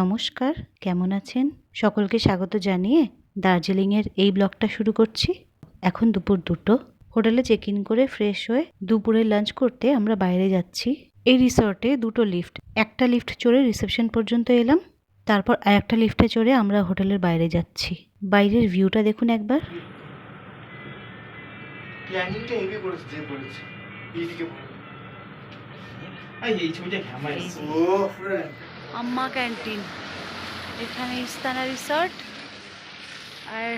নমস্কার কেমন আছেন? সকলকে স্বাগত জানিয়ে দার্জিলিংয়ের এই ব্লগটা শুরু করছি। এখন দুপুর দুটো। হোটেলে চেক ইন করে ফ্রেশ হয়ে দুপুরে লাঞ্চ করতে আমরা বাইরে যাচ্ছি। এই রিসর্টে দুটো লিফট একটা লিফট চড়ে রিসেপশন পর্যন্ত এলাম। তারপর আর একটা লিফটে চড়ে আমরা হোটেলের বাইরে যাচ্ছি। বাইরের ভিউটা দেখুন একবার। প্ল্যানিংটা হেভি করেছে যে করেছে। এইদিকে এই ছবিটা আম্মা ক্যান্টিন। এখানে ইস্তানা রিসর্ট আর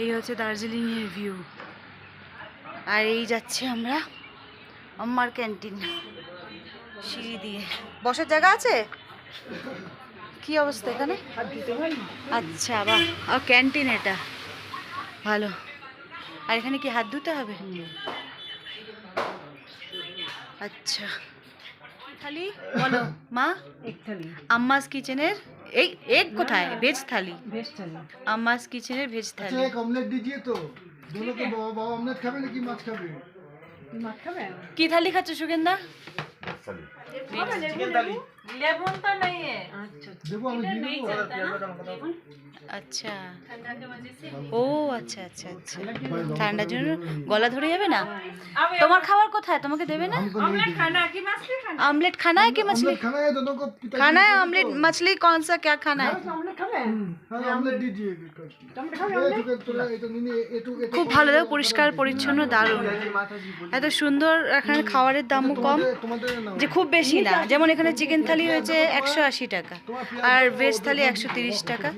এই হচ্ছে দার্জিলিংয়ের ভিউ। আর এই যাচ্ছি আমরা আম্মার ক্যান্টিন সিঁড়ি দিয়ে। বসার জায়গা আছে? কি অবস্থা এখানে? আচ্ছা বাহ আর ক্যান্টিন এটা। ভালো। আর এখানে কি হাত ধুতে হবে? আচ্ছা। থালি? বলো। মা? থালি। আম্মাস কিচেনের? এই এক কোথায়? ভেজ থালি। ভেজ থালি। আম্মাস কিচেনের ভেজ আচ্ছা, থালি। এক অমলেট দিজিয়ে তো। কে বাবা বাবা অমলেট খাবে নাকি মাছ খাবে? মাছ খাবে? কি থালি খাচ্ছ সুগেন্দা? থালি। তো নেই আচ্ছা দেবো আমি দিয়ে দেবো আচ্ছা ও আচ্ছা আচ্ছা আচ্ছা ঠান্ডার জন্য গলা ধরে যাবে না তোমার খাবার কোথায় তোমাকে দেবে না हमको नहीं देंगे খানা কি মাছলি খানা ऑमलेट खाना है कि मछली ऑमलेट खाना है दोनों को पिता खाना है ऑमलेट मछली कौन सा क्या खाना है আমরা খাবে हाँ ऑमलेट दीजिए তোমরা খাবে এই তোকে তোরা এটা নিয়ে এটু এটু খুব ভালো দেখো পরিষ্কার পরিচ্ছন্ন দারুণ এত সুন্দর এখানে খাবারের দামও কম তোমাদের না যে খুব বেশি না। যেমন এখানে চিকেন থালি হয়েছে একশো আশি টাকা। আর ভেজ থালি একশো তিরিশ টাকা।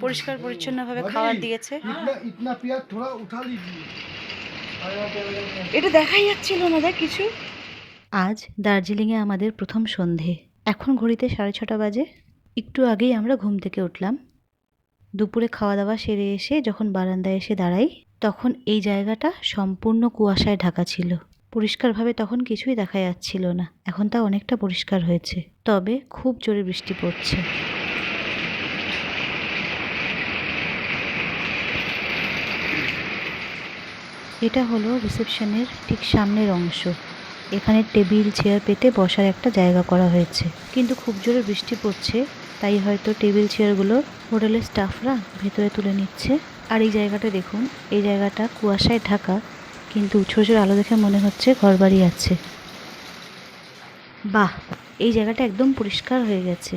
পরিষ্কার, পরিচ্ছন্নভাবে খাবার দিয়েছে। এটা দেখাই যাচ্ছিল না দেখ কিছু। আজ দার্জিলিংয়ে আমাদের প্রথম সন্ধে। এখন ঘড়িতে সাড়ে ছটা বাজে। একটু আগেই আমরা ঘুম থেকে উঠলাম। দুপুরে খাওয়া দাওয়া সেরে এসে যখন বারান্দায় এসে দাঁড়াই, তখন এই জায়গাটা সম্পূর্ণ কুয়াশায় ঢাকা ছিল। পরিষ্কারভাবে তখন কিছুই দেখা যাচ্ছিল না। এখন তা অনেকটা পরিষ্কার হয়েছে। তবে খুব জোরে বৃষ্টি পড়ছে। এটা হলো রিসেপশনের ঠিক সামনের অংশ। এখানে টেবিল, চেয়ার পেতে বসার একটা জায়গা করা হয়েছে। কিন্তু খুব জোরে বৃষ্টি পড়ছে, তাই হয়তো টেবিল, চেয়ারগুলো হোটেলের স্টাফরা ভেতরে তুলে নিচ্ছে। আর এই জায়গাটা দেখুন, এই জায়গাটা কুয়াশায় ঢাকা। কিন্তু ছোটো আলো দেখে মনে হচ্ছে ঘরবাড়ি আছে। বাহ, এই জায়গাটা একদম পরিষ্কার হয়ে গেছে।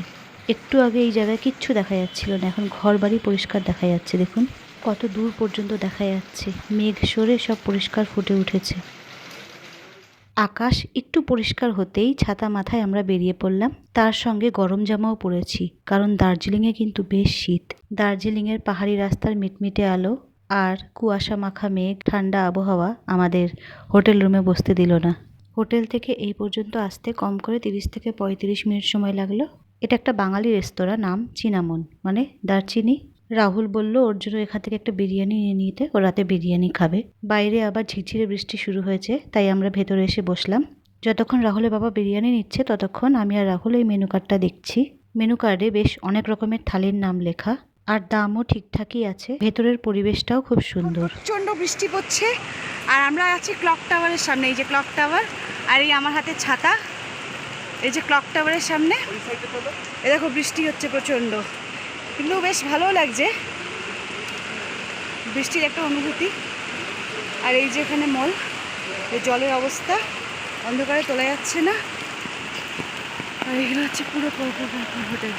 একটু আগে এই জায়গায় কিচ্ছু দেখা যাচ্ছিল না, এখন ঘরবাড়ি পরিষ্কার দেখা যাচ্ছে, দেখুন। কত দূর পর্যন্ত দেখা যাচ্ছে, মেঘ সরে সব পরিষ্কার ফুটে উঠেছে। আকাশ একটু পরিষ্কার হতেই ছাতা মাথায় আমরা বেরিয়ে পড়লাম। তার সঙ্গে গরম জামাও পরেছি, কারণ দার্জিলিংয়ে কিন্তু বেশ শীত। দার্জিলিংয়ের পাহাড়ি রাস্তার মিটমিটে আলো আর কুয়াশা মাখা মেঘ, ঠান্ডা আবহাওয়া আমাদের হোটেল রুমে বসতে দিল না। হোটেল থেকে এই পর্যন্ত আসতে কম করে তিরিশ থেকে পঁয়ত্রিশ মিনিট সময় লাগল। এটা একটা বাঙালি রেস্তোরাঁ, নাম চিনামন মানে দারচিনি। রাহুল বলল, ওর জন্য এখান থেকে একটা বিরিয়ানি নিয়ে নিতে, ও রাতে বিরিয়ানি খাবে। বাইরে আবার ঝিরঝিরে বৃষ্টি শুরু হয়েছে, তাই আমরা ভেতরে এসে বসলাম। যতক্ষণ রাহুলের বাবা বিরিয়ানি নিচ্ছে, ততক্ষণ আমি আর রাহুল এই মেনু কার্ডটা দেখছি। মেনু কার্ডে বেশ অনেক রকমের থালির নাম লেখা। আর দামও ঠিকঠাকই আছে। ভেতরের পরিবেশটাও খুব সুন্দর। প্রচণ্ড বৃষ্টি পড়ছে, আর আমরা আছি ক্লক টাওয়ারের সামনে, এই যে ক্লক টাওয়ার, আর এই আমার হাতে ছাতা, এই যে ক্লক টাওয়ারের সামনে। এ দেখো, বৃষ্টি হচ্ছে প্রচণ্ড। কিন্তু বেশ ভালো লাগছে। বৃষ্টির একটা অনুভূতি। আর এই যে এখানে মল, এই জলের অবস্থা, অন্ধকারে তোলা যাচ্ছে না। আর এগুলো হচ্ছে পুরো হোটেল।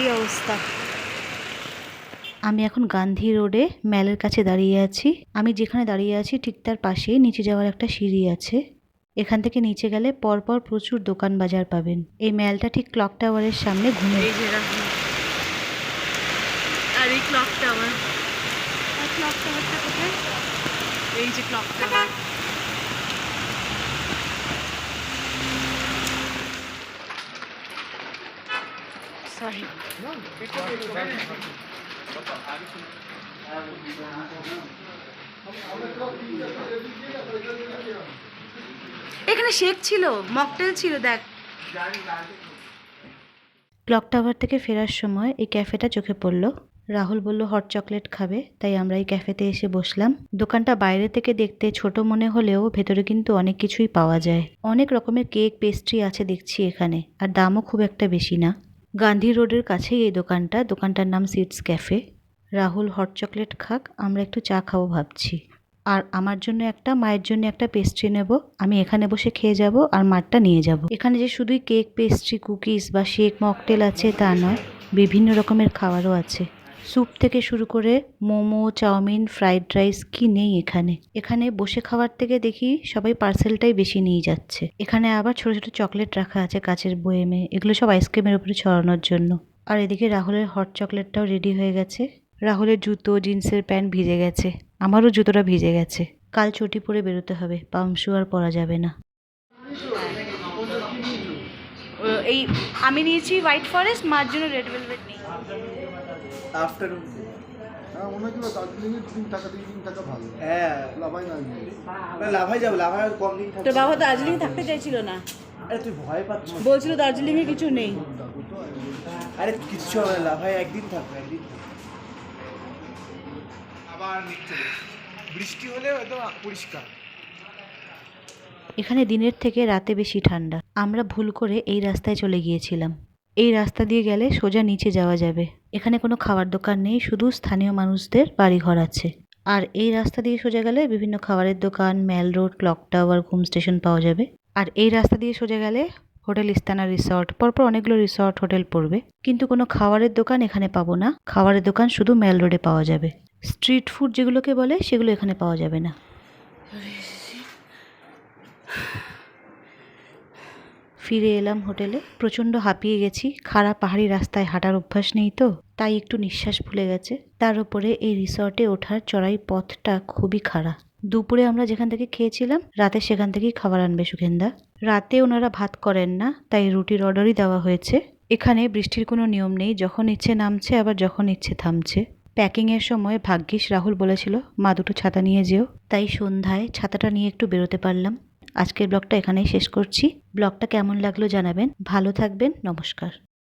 এই অবস্থা। আমি এখন গান্ধী রোডে ম্যালের কাছে দাঁড়িয়ে আছি। আমি যেখানে দাঁড়িয়ে আছি ঠিক তার পাশেই নিচে যাওয়ার একটা সিঁড়ি আছে। এখান থেকে নিচে গেলে পরপর প্রচুর দোকান বাজার পাবেন। এই ম্যালটা ঠিক ক্লক টাওয়ারের সামনে ঘুমে। আর এই ক্লক টাওয়ার। আর ক্লক টাওয়ারটা কোথায়? এই যে ক্লক টাওয়ার। সরি এখানে শেক ছিল, মকটেল ছিল, দেখ। ক্লক টাওয়ার থেকে ফেরার সময় এই ক্যাফেটা চোখে পড়ল। রাহুল বলল, হট চকলেট খাবে। তাই আমরা এই ক্যাফেতে এসে বসলাম। দোকানটা বাইরে থেকে দেখতে ছোট মনে হলেও ভেতরে কিন্তু অনেক কিছুই পাওয়া যায়। অনেক রকমের কেক, পেস্ট্রি আছে দেখছি এখানে, আর দামও খুব একটা বেশি না। গান্ধী রোডের কাছেই এই দোকানটা। দোকানটার নাম Sits cafe Rahul hot chocolate খাক, আমরা একটু চা খাব ভাবছি। আর আমার জন্য একটা, মায়ের জন্য একটা পেস্ট্রি নেব। আমি এখানে বসে খেয়ে যাব আর মারটা নিয়ে যাব। এখানে যে শুধুই কেক পেস্ট্রি কুকিজ বা শেক মকটেল আছে তা নয়, বিভিন্ন রকমের খাবারও আছে। স্যুপ থেকে শুরু করে মোমো, চাউমিন, ফ্রাইড রাইস কি নেই এখানে? এখানে বসে খাওয়ার থেকে দেখি সবাই পার্সেলটাই বেশি নিয়ে যাচ্ছে। এখানে আবার ছোট ছোট চকলেট রাখা আছে কাচের বয়েমে। এগুলো সব আইসক্রিমের উপরে ছড়ানোর জন্য। আর এদিকে রাহুলের হট চকলেটটাও রেডি হয়ে গেছে। রাহুলের জুতো, জিন্সের প্যান্ট ভিজে গেছে। আমারও জুতোটা ভিজে গেছে। কাল চটি পরে বেরোতে হবে। পামশু আর পরা যাবে না। এই, আমি নিয়েছি হোয়াইট ফরেস্ট, মার জন্য রেড ভেলভেট নিই আফটারনুন হ্যাঁ মনে দার্জিলিংয়ে তিন ভালো। হ্যাঁ। লাভাই না লাভাই যাব লাভাই কম দিন থাকবে বাবা দার্জিলিং থাকতে চাইছিল না। আরে তুই ভয় পাচ্ছ বলছিল দার্জিলিংয়ে কিছু নেই। আরে কিচ্ছু হবে না লাভাই একদিন থাকবে একদিন আবার বৃষ্টি হলে একদম পরিষ্কার। এখানে দিনের থেকে রাতে বেশি ঠান্ডা। আমরা ভুল করে এই রাস্তায় চলে গিয়েছিলাম। এই রাস্তা দিয়ে গেলে সোজা নিচে যাওয়া যাবে। এখানে কোনো খাবার দোকান নেই, শুধু স্থানীয় মানুষদের বাড়িঘর আছে। আর এই রাস্তা দিয়ে সোজা গেলে বিভিন্ন খাবারের দোকান Mall Road, clock tower, Ghum station পাওয়া যাবে। আর এই রাস্তা দিয়ে সোজা গেলে হোটেল ইস্তানা রিসর্ট, পরপর অনেকগুলো রিসর্ট, হোটেল পড়বে। কিন্তু কোনো খাবারের দোকান এখানে পাবো না। খাবারের দোকান শুধু ম্যাল রোডে পাওয়া যাবে। স্ট্রিট ফুড যেগুলোকে বলে, সেগুলো এখানে পাওয়া যাবে না। ফিরে এলাম হোটেলে। প্রচণ্ড হাঁপিয়ে গেছি। খারাপ পাহাড়ি রাস্তায় হাঁটার অভ্যাস নেই তো, তাই একটু নিঃশ্বাস ভুলে গেছে। তার উপরে এই রিসর্টে ওঠার চড়াই পথটা খুবই খারাপ দুপুরে আমরা যেখান থেকে খেয়েছিলাম, রাতে সেখান থেকেই খাবার আনবে সুখেন্দা। রাতে ওনারা ভাত করেন না, তাই রুটির অর্ডারই দেওয়া হয়েছে। এখানে বৃষ্টির কোনো নিয়ম নেই, যখন ইচ্ছে নামছে, আবার যখন ইচ্ছে থামছে। প্যাকিংয়ের সময় ভাগ্যিস রাহুল বলেছিল, মা, দুটো ছাতা নিয়ে যেও। তাই সন্ধ্যায় ছাতাটা নিয়ে একটু বেরোতে পারলাম। আজকের ব্লগটা এখানেই শেষ করছি। ব্লগটা কেমন লাগল জানাবেন। ভালো থাকবেন। নমস্কার।